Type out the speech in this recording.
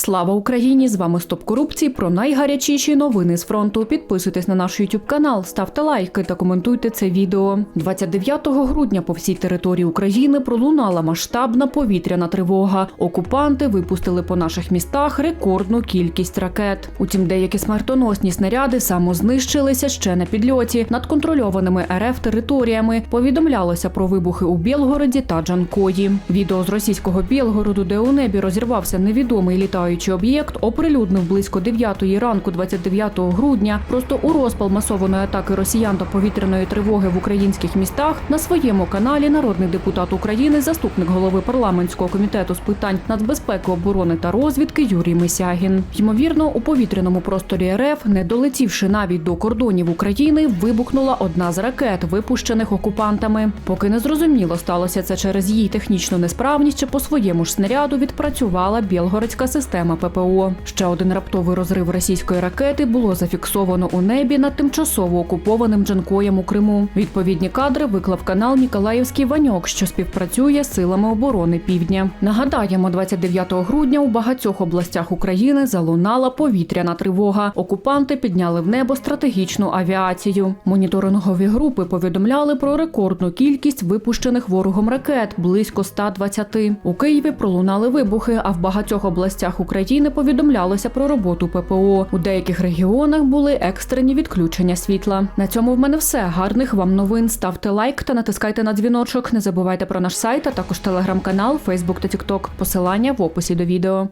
Слава Україні! З вами Стоп корупції про найгарячіші новини з фронту. Підписуйтесь на наш YouTube канал, ставте лайки та коментуйте це відео. 29 грудня по всій території України пролунала масштабна повітряна тривога. Окупанти випустили по наших містах рекордну кількість ракет. Утім, деякі смертоносні снаряди самознищилися ще на підльоті над контрольованими РФ територіями. Повідомлялося про вибухи у Білгороді та Джанкої. Відео з російського Білгороду, де у небі розірвався невідомий літаючий об'єкт, оприлюднив близько 9 ранку 29 грудня. Просто у розпал масованої атаки росіян та повітряної тривоги в українських містах на своєму каналі народний депутат України, заступник голови парламентського комітету з питань нацбезпеки, оборони та розвідки Юрій Мисягін. Ймовірно, у повітряному просторі РФ, не долетівши навіть до кордонів України, вибухнула одна з ракет, випущених окупантами. Поки не зрозуміло, сталося це через її технічну несправність чи по своєму ж снаряду відпрацювала білгородська система ППО. Ще один раптовий розрив російської ракети було зафіксовано у небі над тимчасово окупованим Джанкоєм у Криму. Відповідні кадри виклав канал Ніколаївський Ваньок, що співпрацює з силами оборони Півдня. Нагадаємо, 29 грудня у багатьох областях України залунала повітряна тривога. Окупанти підняли в небо стратегічну авіацію. Моніторингові групи повідомляли про рекордну кількість випущених ворогом ракет близько 120. У Києві пролунали вибухи, а в багатьох областях України повідомлялося про роботу ППО. У деяких регіонах були екстрені відключення світла. На цьому в мене все. Гарних вам новин. Ставте лайк та натискайте на дзвіночок. Не забувайте про наш сайт, а також телеграм-канал, Фейсбук та Тікток. Посилання в описі до відео.